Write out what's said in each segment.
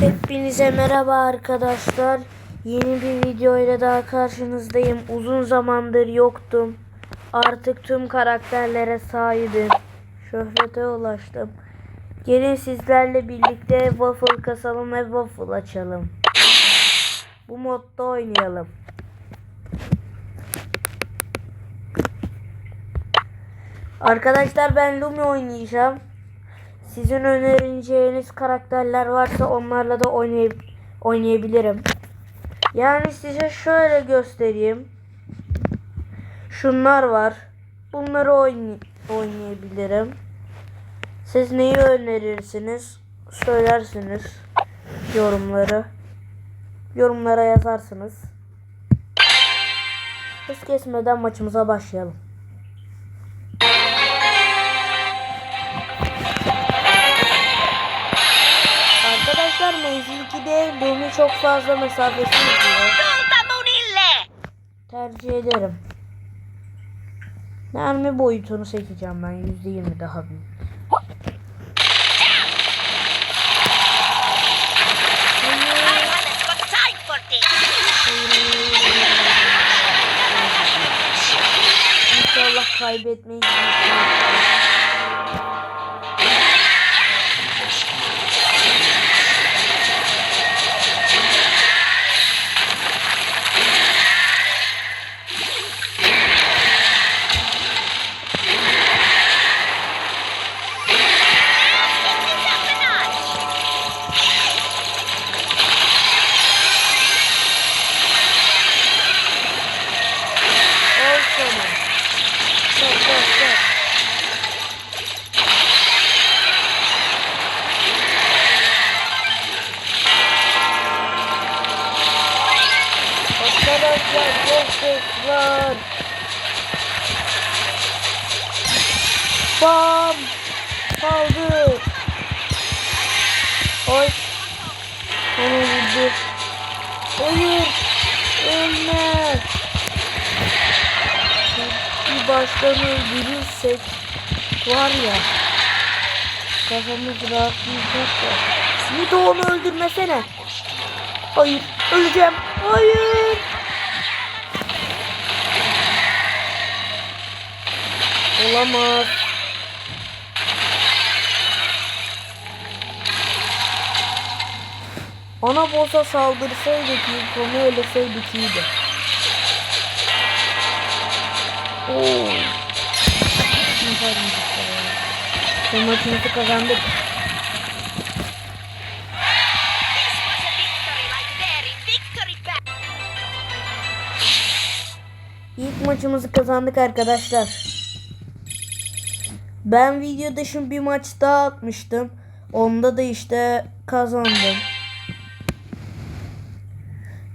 Hepinize merhaba arkadaşlar. Yeni bir video ile daha karşınızdayım. Uzun zamandır yoktum. Artık tüm karakterlere sahibim. Şöhrete ulaştım. Gelin sizlerle birlikte waffle kasalım ve waffle açalım. Bu modda oynayalım. Arkadaşlar ben Lumi oynayacağım. Sizin önereceğiniz karakterler varsa onlarla da oynay oynayabilirim. Yani size şöyle göstereyim. Şunlar var. Bunları oynay oynayabilirim. Siz neyi önerirsiniz? Söylersiniz yorumları. Yorumlara yazarsınız. Hız kesmeden maçımıza başlayalım. 2'de Lumi çok fazla mesafesi izliyor. Tercih ederim. Mermi boyutunu seçeceğim ben. %20 daha büyük. İnşallah kaybetmeyi Bam. Kaldı. Oy. Onu vurdu. Hayır. Ölme. Bir başkanı öldürürsek var ya kafamız rahatlayacak ya. Smith onu öldürmesene. Hayır. Öleceğim. Hayır. Olamaz. Ona boss'a saldırsaydık ilk onu öleseydik iyiydi. Oo. Bu maçımızı kazandık. İlk maçımızı kazandık arkadaşlar. Ben video dışı bir maç daha atmıştım. Onda da işte kazandım.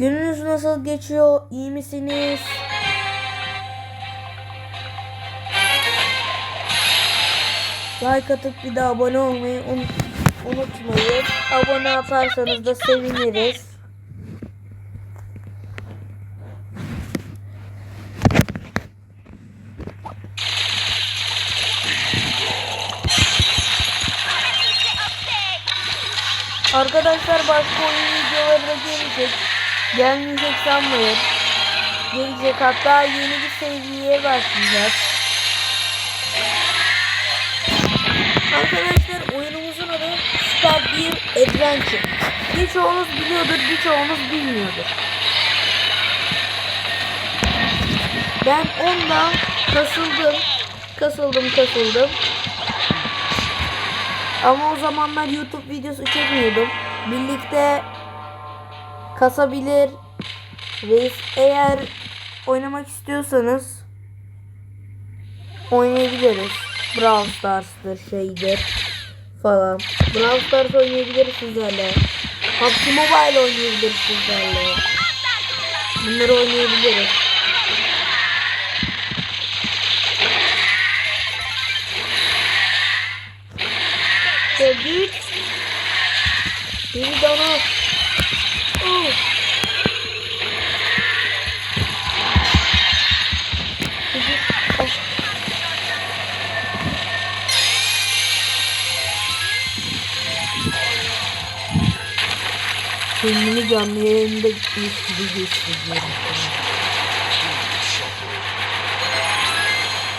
Gününüz nasıl geçiyor? İyi misiniz? Like atıp bir de abone olmayı unut- unutmayın. Abone atarsanız da seviniriz. Arkadaşlar başka oyun videoları da gelecek. Gelmeyecek sanmayın. Gelecek hatta yeni bir seviyeye başlayacağız. Arkadaşlar oyunumuzun adı Star Beer Adventure. Birçoğunuz biliyordur, birçoğunuz bilmiyordur. Ben ondan kasıldım. Kasıldım, kasıldım. Ama o zamanlar YouTube videosu çekmiyordum. Birlikte kasabilir reis eğer oynamak istiyorsanız oynayabiliriz. Brawl Stars'tır şeydir falan. Brawl Stars oynayabiliriz sizlerle. PUBG Mobile oynayabiliriz sizlerle. Bunları oynayabiliriz. Güç. Bir dana. Ah. kendimi canlı yayında gitmiş gibi hissediyorum.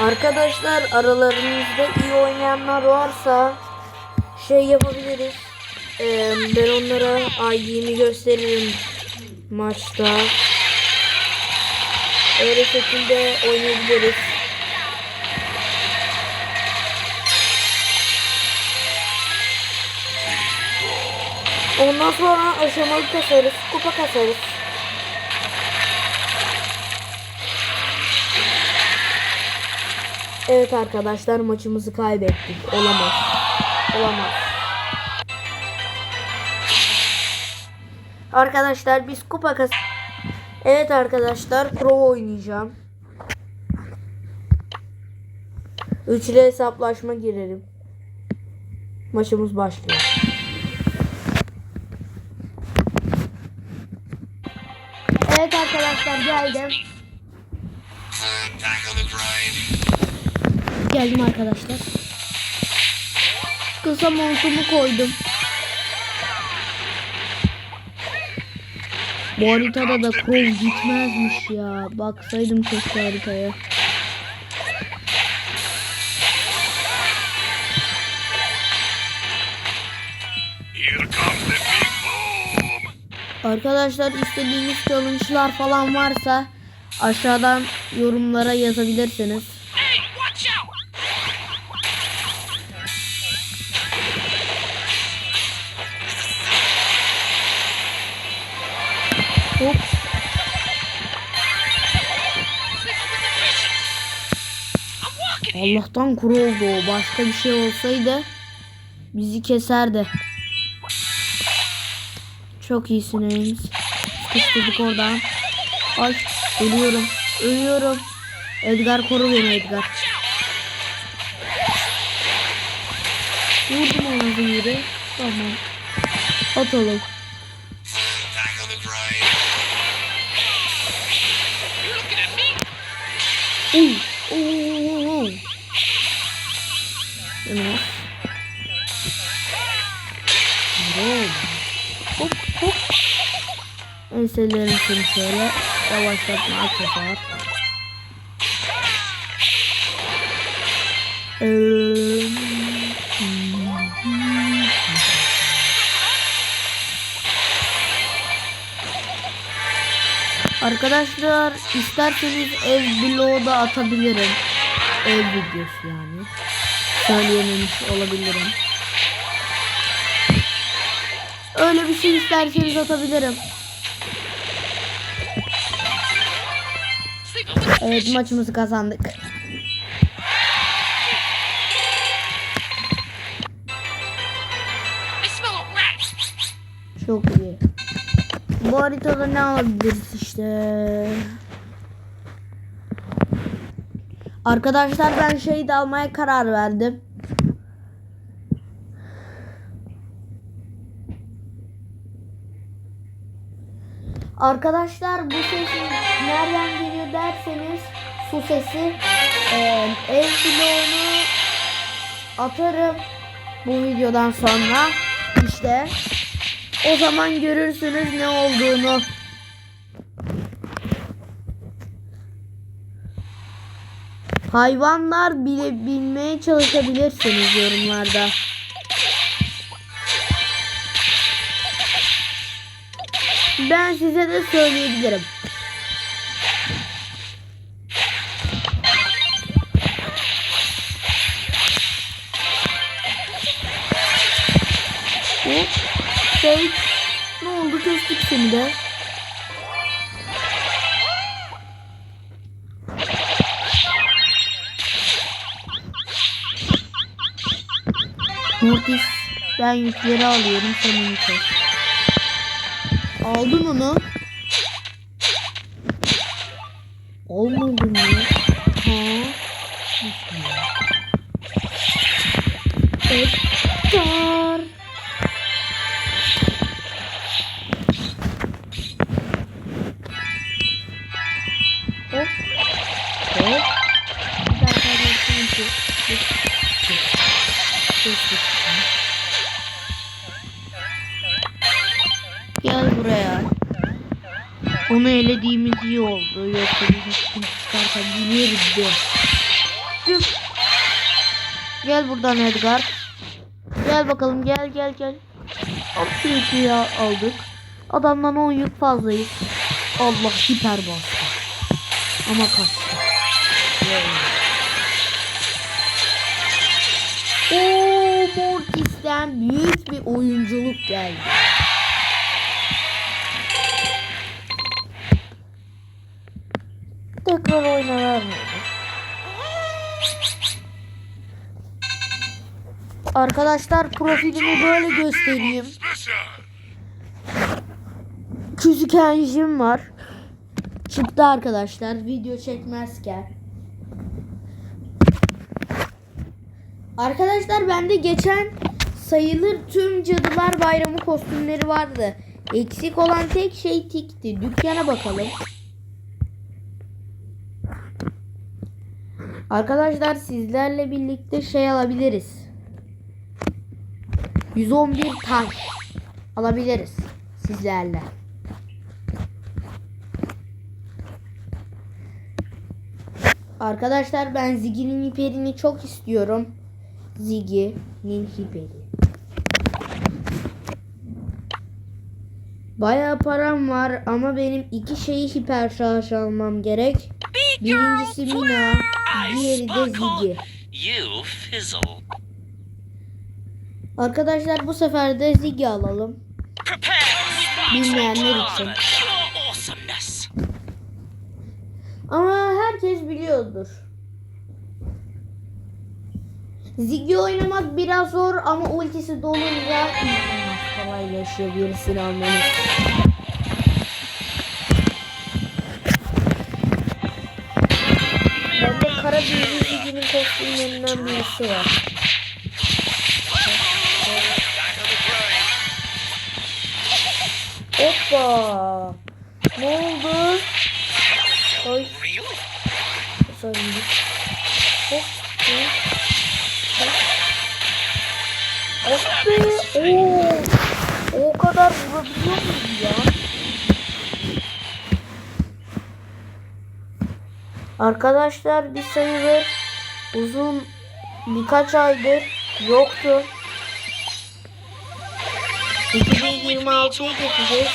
Arkadaşlar aralarınızda iyi oynayanlar varsa şey yapabiliriz. Ee, ben onlara ID'mi gösteririm maçta. Öyle şekilde oynayabiliriz. Ondan sonra aşamalı kasarız, kupa kasarız. Evet arkadaşlar maçımızı kaybettik. Olamaz. Olamaz. Arkadaşlar biz kupa kas... Evet arkadaşlar pro oynayacağım. Üçlü hesaplaşma girelim. Maçımız başlıyor. Evet arkadaşlar geldim. Geldim arkadaşlar. Kısa montumu koydum. Bu haritada da kol gitmezmiş ya. Baksaydım keşke haritaya. Arkadaşlar istediğiniz challenge'lar falan varsa aşağıdan yorumlara yazabilirsiniz. Allah'tan kuru oldu o. Başka bir şey olsaydı bizi keserdi. Çok iyisin Ems. Sıkıştırdık oradan. Ay ölüyorum. Ölüyorum. Edgar koru beni Edgar. Vurdum ona zehiri. Tamam. Atalım. Back Hop. Hop hop. Enselerim seni şöyle yavaşlatma aksesuar. Ee, Arkadaşlar isterseniz ev bloğu da atabilirim. Ev videosu yani. Söyleyememiş olabilirim. Öyle bir şey isterseniz atabilirim. Evet maçımızı kazandık. Çok iyi. Bu haritada ne alabiliriz işte. Arkadaşlar ben şey de almaya karar verdim. Arkadaşlar bu ses nereden geliyor derseniz su sesi Ee, ev atarım bu videodan sonra işte o zaman görürsünüz ne olduğunu. Hayvanlar bile bilmeye çalışabilirsiniz yorumlarda. Ben size de söyleyebilirim. Hop. Şey, ne oldu kestik de. Mortis ben yükleri alıyorum senin için. Aldın onu. Olmadı mı? Tüh. Gel buradan Edgar. Gel bakalım gel gel gel. Al şu ikiyi aldık. Adamdan 10 yük fazlayız. Allah hiper bastı. Ama kaçtı. Oo Mortis'ten büyük bir oyunculuk geldi. Tekrar oyna vermedi. Arkadaşlar profilimi böyle göstereyim. Küçük enjim var. Çıktı arkadaşlar video çekmezken. Arkadaşlar bende geçen sayılır tüm Cadılar Bayramı kostümleri vardı. Eksik olan tek şey tikti. Dükkana bakalım. Arkadaşlar sizlerle birlikte şey alabiliriz. 111 taş alabiliriz sizlerle. Arkadaşlar ben Ziggy'nin hiperini çok istiyorum. Ziggy'nin hiperi. Bayağı param var ama benim iki şeyi hiper şarj almam gerek. Birincisi Mina, diğeri de Ziggy. Arkadaşlar bu sefer de Ziggy alalım. Bilmeyenler için. Ama herkes biliyordur. Ziggy oynamak biraz zor ama ultisi dolunca kolaylaşıyor birisini almanız. Bende kara büyülü Ziggy'nin kostümlerinden birisi var. Hoppa! Ne oldu? Oy. Sorry. Hop. hop, hop. Oo. O kadar vurabiliyor muyum ya? Arkadaşlar bir sayılır uzun birkaç aydır yoktu. 2026'ya geçeceğiz.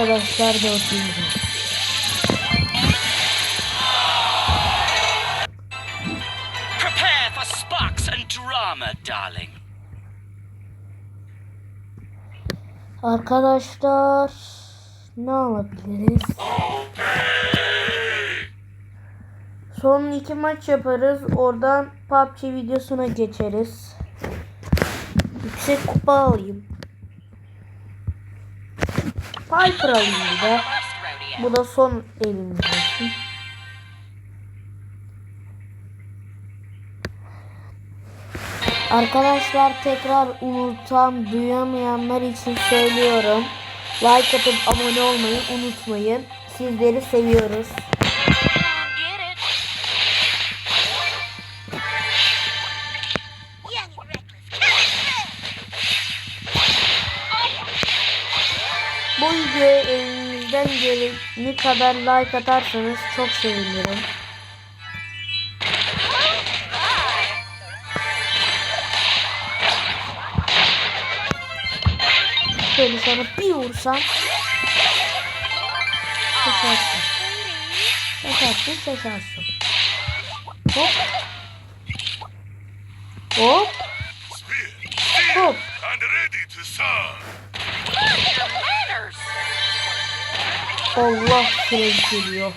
Arkadaşlar dördüncü. Prepare for sparks and drama, darling. Arkadaşlar ne alabiliriz? Son iki maç yaparız. Oradan PUBG videosuna geçeriz. Yüksek kupa alayım. Piper alayım bir de. First rodeo. Bu da son olsun. Arkadaşlar tekrar unutan, duyamayanlar için söylüyorum. Like atıp abone olmayı unutmayın. Sizleri seviyoruz. Geleni kadar like atarsanız çok sevinirim. Şöyle sana bir vursam şaşarsın. Şaşarsın şaşarsın. Hop. Hop. Hop. Allah kırık geliyor.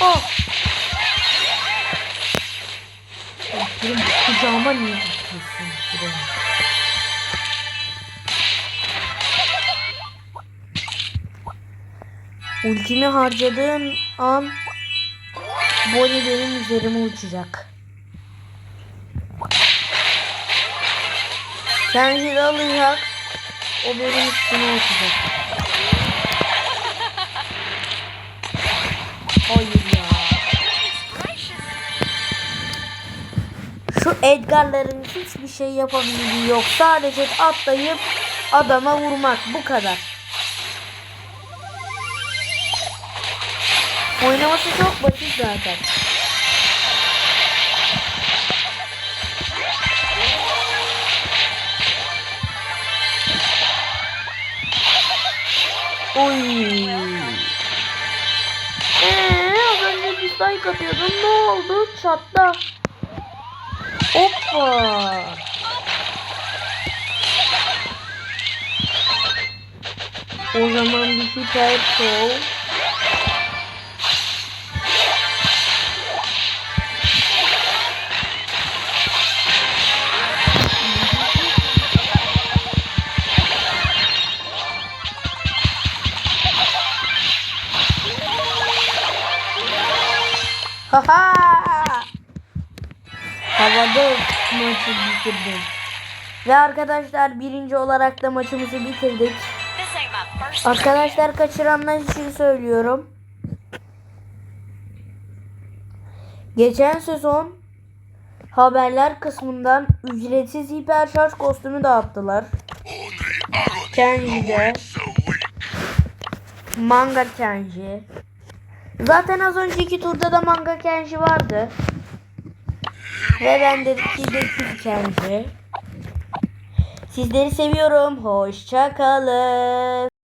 Ah. Benim kucağıma niye tutuyorsun? Ultimi harcadığım an Bonnie benim üzerime uçacak. Kendini alacak. O benim üstüme uçacak. Hayır ya. Şu Edgar'ların hiçbir şey yapabildiği yok. Sadece atlayıp adama vurmak. Bu kadar. Oynaması çok basit zaten. Oy. Önce dislike atıyordun. Ne oldu? Çatla. Hoppa. O zaman bir süper show. Haha! Havada maçı bitirdim. Ve arkadaşlar birinci olarak da maçımızı bitirdik. Arkadaşlar kaçıranlar için söylüyorum. Geçen sezon haberler kısmından ücretsiz hiper şarj kostümü dağıttılar. Kenji'de. Manga Kenji. Zaten az önceki turda da Manga Kenji vardı. Ve ben de de Kid Kenji. Sizleri seviyorum. Hoşça kalın.